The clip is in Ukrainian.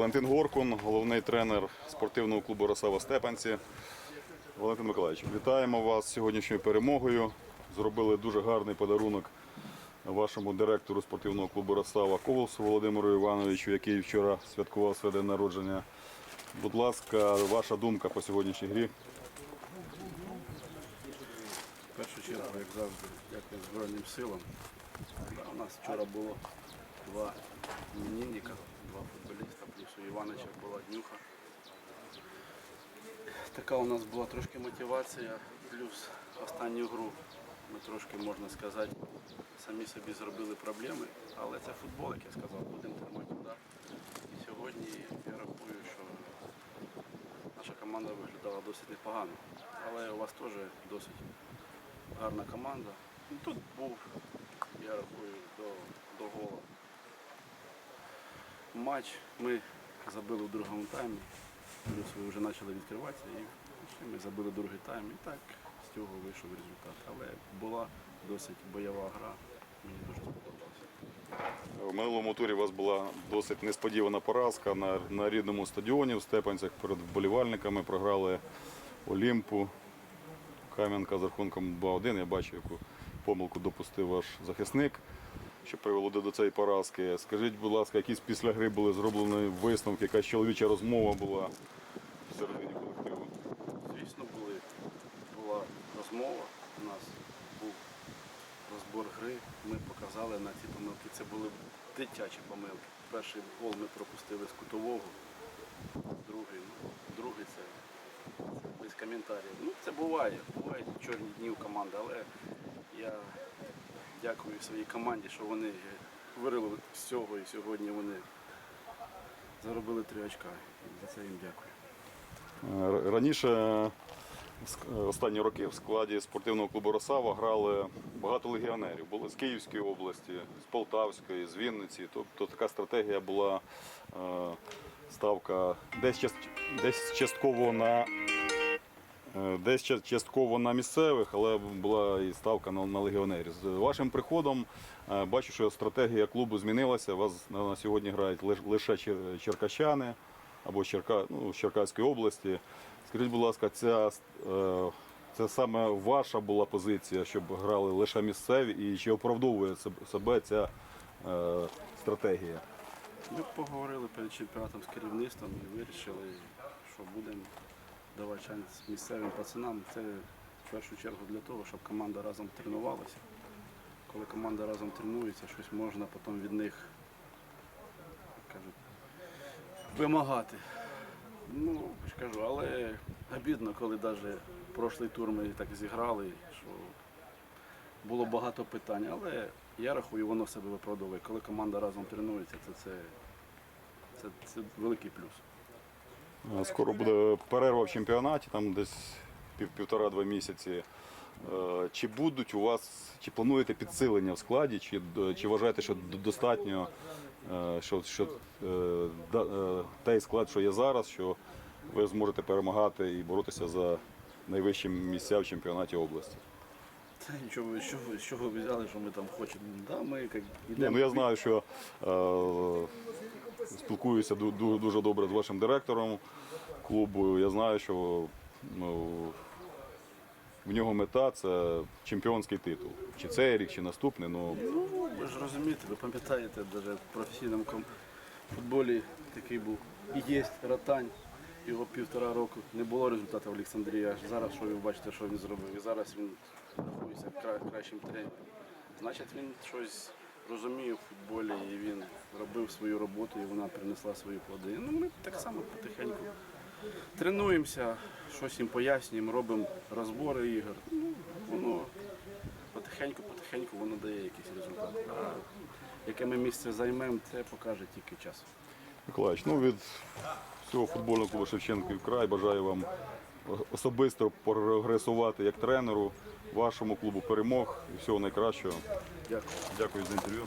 Валентин Горкун, головний тренер спортивного клубу Росава Степанці. Валентин Миколаївич, вітаємо вас з сьогоднішньою перемогою. Зробили дуже гарний подарунок вашому директору спортивного клубу Росава Ковалсу Володимиру Івановичу, який вчора святкував своє день народження. Будь ласка, ваша думка по сьогоднішній грі. В першу чергу, як завжди, дякую Збройним силам. У нас вчора було два іменинника, два футболіста, плюс у Івановича була днюха. Така у нас була трошки мотивація, плюс останню гру ми трошки, можна сказати, самі собі зробили проблеми, але це футбол, як я сказав, будемо тримати удар. І сьогодні я рахую, що наша команда виглядала досить непогано. Але у вас теж досить гарна команда. Ну, Тут був, я рахую, до, до гола. Матч ми забили в другому таймі. Плюс ви вже почали відкриватися і ми забили другий тайм. І так з цього вийшов результат. Але була досить бойова гра. Мені дуже сподобалося. В минулому турі у вас була досить несподівана поразка на, на рідному стадіоні в Степанцях перед вболівальниками. Програли Олімпу. Кам'янка з рахунком 2-1. Я бачу, яку помилку допустив ваш захисник, що привело до цієї поразки. Скажіть, будь ласка, якісь після гри були зроблені висновки, якась чоловіча розмова була всередині колективу? Звісно, були, була розмова. У нас був розбор гри. Ми показали на ці помилки. Це були дитячі помилки. Перший гол ми пропустили з кутового, другий, ну, другий це без коментарів. Ну, це буває. Бувають чорні дні у команди, але я дякую своїй команді, що вони вирили з цього і сьогодні вони заробили три очка. За це їм дякую. Раніше, останні роки, в складі спортивного клубу Росава грали багато легіонерів. Були з Київської області, з Полтавської, з Вінниці. Тобто така стратегія була е, ставка десь частково на. Е, Десь частково на місцевих, але була і ставка на, легіонерів. З вашим приходом е, бачу, що стратегія клубу змінилася. Вас на, сьогодні грають лише черкащани або Черка, ну, з Черкаської області. Скажіть, будь ласка, ця, е, це саме ваша була позиція, щоб грали лише місцеві, і чи оправдовує себе- ця е, стратегія? Ми поговорили перед чемпіонатом з керівництвом і вирішили, що будемо давати шанс місцевим пацанам. Це в першу чергу для того, щоб команда разом тренувалася. Коли команда разом тренується, щось можна потім від них кажуть, вимагати. Ну, кажу, але обідно, коли навіть прошлий тур ми так зіграли, що було багато питань, але я рахую, воно себе виправдовує. Коли команда разом тренується, це, це, це, це великий плюс. Е, Скоро буде перерва в чемпіонаті, там десь пів, півтора-два місяці. Е, Чи будуть у вас, чи плануєте підсилення в складі, чи, чи вважаєте, що достатньо, е, що, що е, е, той склад, що є зараз, що ви зможете перемагати і боротися за найвищі місця в чемпіонаті області? Та нічого, ви- що ви, що ви взяли, що ми там хочемо? Да, ми як Ні, йдемо. ну я знаю, що е, спілкуюся ду- ду- дуже добре з вашим директором клубу. Я знаю, що ну, в нього мета це чемпіонський титул. Чи цей рік, чи наступний. Ну, Ну, ви ж розумієте, ви пам'ятаєте, навіть в професійному ком- футболі такий був і є Ротань. Його півтора року не було результату в Олександрії, аж зараз що ви бачите, що він зробив. І зараз він рахується кра- кращим тренером. Значить, він щось розуміє в футболі і він робив свою роботу і вона принесла свої плоди. Ну, ми так само потихеньку тренуємося, щось їм пояснюємо, робимо розбори ігор. Ну, воно потихеньку, потихеньку воно дає якийсь результат. А яке ми місце займемо, це покаже тільки час. Миколаївич, ну від всього футбольного клубу Шевченків край бажаю вам особисто прогресувати як тренеру, вашому клубу перемог і всього найкращого. Дякую. Дякую за інтерв'ю.